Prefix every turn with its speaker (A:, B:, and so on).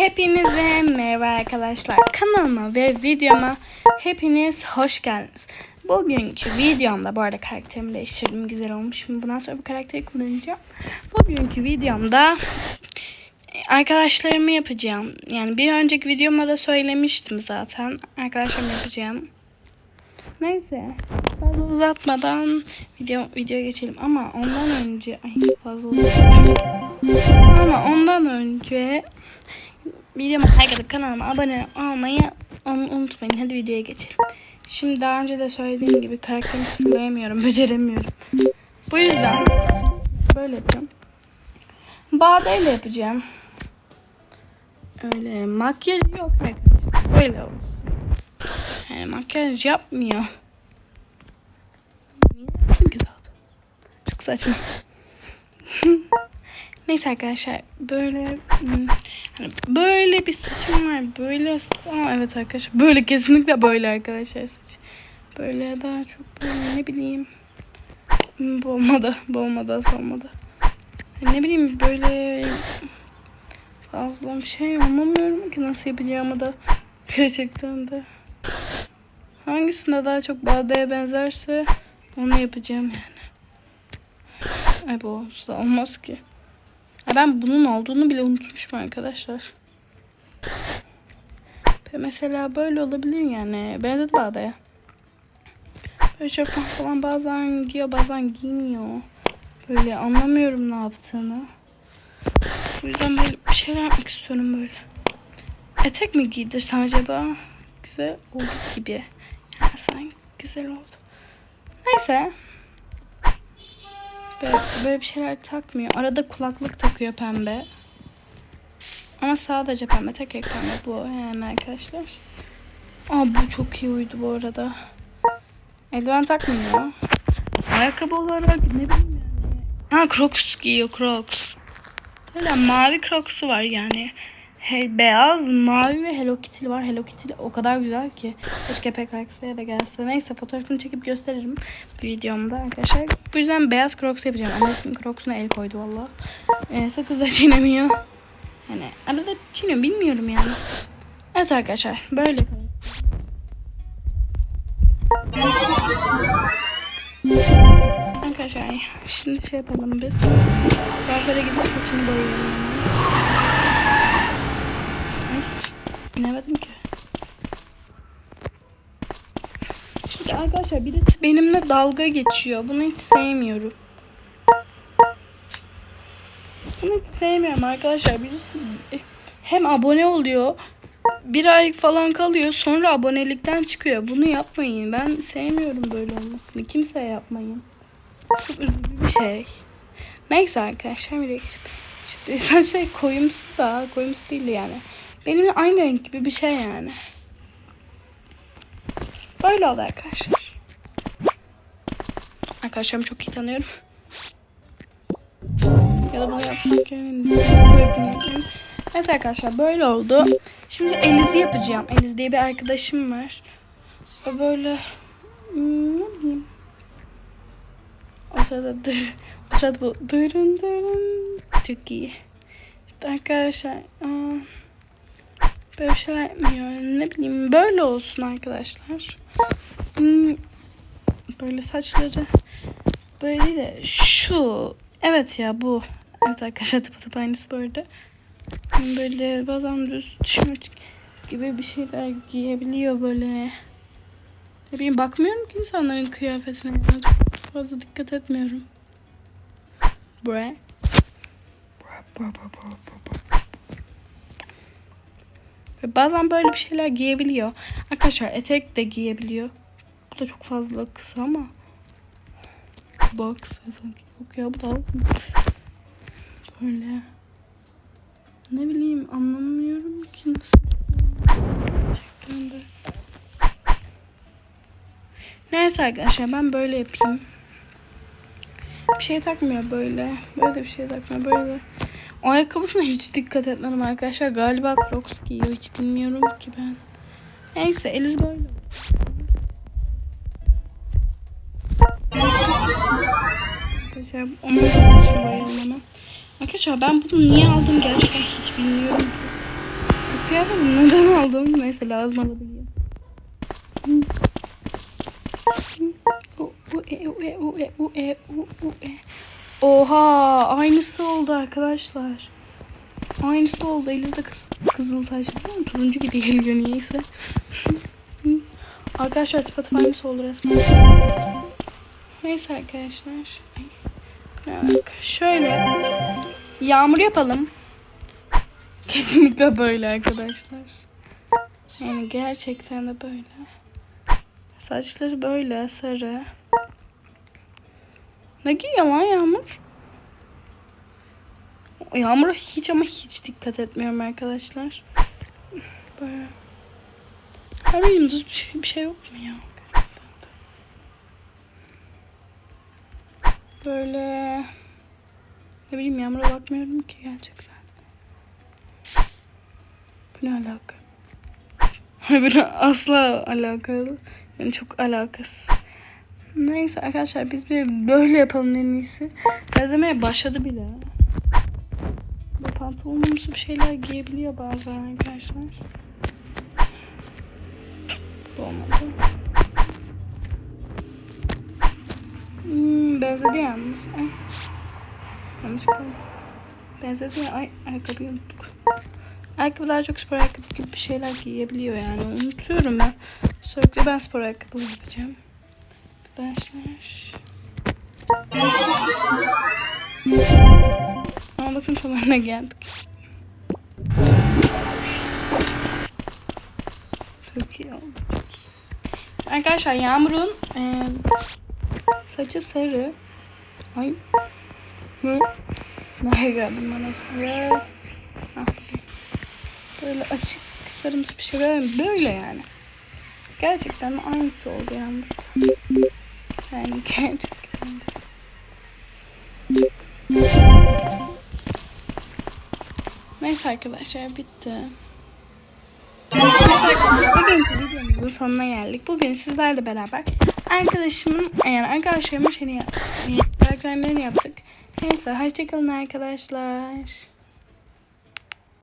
A: Hepinize merhaba arkadaşlar. Kanalıma ve videoma hepiniz hoş geldiniz. Bugünkü videomda bu arada karakterimi değiştirdim. Güzel olmuş. Bundan sonra bu karakteri kullanacağım. Bugünkü videomda arkadaşlarımı yapacağım. Yani bir önceki videomda da söylemiştim zaten. Arkadaşlarımı yapacağım. Neyse. Fazla uzatmadan video video geçelim ama ondan önce ay fazla uzattım. Ama ondan önce videoma like atıp kanalıma abone olmayı un- unutmayın. Hadi videoya geçelim. Şimdi daha önce de söylediğim gibi karakterimi sıfırlayamıyorum, beceremiyorum. Bu yüzden böyle yapıyorum. Badeyle yapacağım. Öyle makyaj yok arkadaşlar. Böyle. Yani makyaj yapmıyor. Ki zaten? Çok saçma. Neyse arkadaşlar böyle hmm, böyle bir saçım var. Böyle ama evet arkadaşlar böyle kesinlikle böyle arkadaşlar saç. Böyle daha çok böyle ne bileyim bu olmadı. Bu ne bileyim böyle fazla bir şey anlamıyorum ki nasıl yapacağımı da gerçekten de. Hangisinde daha çok badeye benzerse onu yapacağım yani. Ay bu olmaz ki. Ben bunun olduğunu bile unutmuşum arkadaşlar. Mesela böyle olabilir yani. Benzedi badeye. Böyle şofman falan bazen giyiyor bazen giymiyor. Böyle anlamıyorum ne yaptığını. O yüzden böyle bir şeyler yapmak istiyorum böyle. Etek mi giydirsem acaba? Güzel oldu gibi. Yani sanki güzel oldu. Neyse. Böyle, böyle bir şeyler takmıyor. Arada kulaklık takıyor pembe. Ama sadece pembe. Tek pembe bu yani arkadaşlar. Aa bu çok iyi uydu bu arada. Eldiven takmıyor. Ayakkabı olarak ne bileyim yani. Ha Crocs giyiyor Crocs. Böyle mavi Crocs'u var yani. He, beyaz, mavi ve Hello Kitty var. Hello Kitty o kadar güzel ki. Keşke PKX'ye de gelse. Neyse fotoğrafını çekip gösteririm bir videomda arkadaşlar. Bu yüzden beyaz Crocs yapacağım. Annesinin Crocs'una el koydu valla. Ee, sakız da çiğnemiyor. Yani arada çiğniyor bilmiyorum yani. Evet arkadaşlar böyle. Arkadaşlar şimdi şey yapalım biz. Kuaföre gidip saçımı boyayalım. Ay, inemedim ki. Şimdi arkadaşlar birisi benimle dalga geçiyor. Bunu hiç sevmiyorum. Bunu hiç sevmiyorum arkadaşlar. Birisi hem abone oluyor. Bir ay falan kalıyor. Sonra abonelikten çıkıyor. Bunu yapmayın. Ben sevmiyorum böyle olmasını. Kimseye yapmayın. Çok üzücü bir şey. Neyse arkadaşlar bir de. Şimdi şey koyumsu da koyumsu değil yani. Benimle aynı renk gibi bir şey yani. Böyle oldu arkadaşlar. Arkadaşlarımı çok iyi tanıyorum. Ya da bunu yapmak yerine Evet arkadaşlar böyle oldu. Şimdi Elizi yapacağım. Eliz diye bir arkadaşım var. O böyle hmm, ne bileyim. O sırada dır. O sırada bu dırın dırın. Çok iyi. İşte arkadaşlar aa, böyle şeyler yapmıyor. Ne bileyim böyle olsun arkadaşlar. Hmm, böyle saçları böyle değil de şu. Evet ya bu. Evet arkadaşlar tıpatıp aynısı bu. Böyle bazen düz tişört gibi bir şeyler giyebiliyor böyle. Ne bileyim bakmıyorum ki insanların kıyafetine. Fazla dikkat etmiyorum. Bre. Ve bazen böyle bir şeyler giyebiliyor. Arkadaşlar etek de giyebiliyor. Bu da çok fazla kısa ama. Box sanki. Yok ya bu da böyle. Ne bileyim anlamıyorum ki nasıl. Gerçekten de. Neyse arkadaşlar ben böyle yapayım. Bir şey takmıyor böyle. Böyle de bir şey takmıyor böyle. O ayakkabısına hiç dikkat etmedim arkadaşlar. Galiba Crocs giyiyor. Hiç bilmiyorum ki ben. Neyse Eliz böyle. Arkadaşlar saçını boyayalım hemen. Arkadaşlar ben bunu niye aldım gerçekten hiç bilmiyorum. kıyafet neden aldım? Neyse lazım olabiliyor. U, u, e, u, e, u, e, u, e, u, e. Oha aynısı oldu arkadaşlar. Aynısı oldu. Elinde kız, kızıl saçlı ama turuncu gibi geliyor niyeyse. arkadaşlar tıpatıp aynısı oldu resmen. Neyse arkadaşlar. Şöyle yağmur yapalım. Kesinlikle böyle arkadaşlar. Yani gerçekten de böyle. Saçları böyle sarı. Ne giyiyor lan Yağmur? Yağmur'a hiç ama hiç dikkat etmiyorum arkadaşlar. Böyle. Her düz bir şey, bir şey yok mu ya? Böyle. Ne bileyim Yağmur'a bakmıyorum ki gerçekten. Bu ne alaka? Harbiden asla alakalı. Yani çok alakasız. Neyse arkadaşlar biz bir böyle yapalım en iyisi. Benzemeye başladı bile. Bu pantolonumsu bir şeyler giyebiliyor bazen arkadaşlar. Bu olmadı. Hmm, benzedi yalnız. Ay. Yanlış kaldı. Benzedi ya. Ay ayakkabıyı unuttuk. Ayakkabılar çok spor ayakkabı gibi bir şeyler giyebiliyor yani. Unutuyorum ben. Sürekli ben spor ayakkabı giyeceğim. Arkadaşlar. Ama bakın sonuna geldik. Çok iyi oldu. Arkadaşlar Yağmur'un e, saçı sarı. Ay. Ne? Nereye geldim ben acaba? Ah, Böyle açık sarımsı bir şey böyle, böyle yani. Gerçekten aynısı oldu Yağmur. Yani gerçekten. Neyse arkadaşlar bitti. Bugünkü videomuzun sonuna geldik. Bugün sizlerle beraber arkadaşımın yani arkadaşlarımın şeyini yaptık. Karakterlerini yaptık. Neyse hoşçakalın arkadaşlar.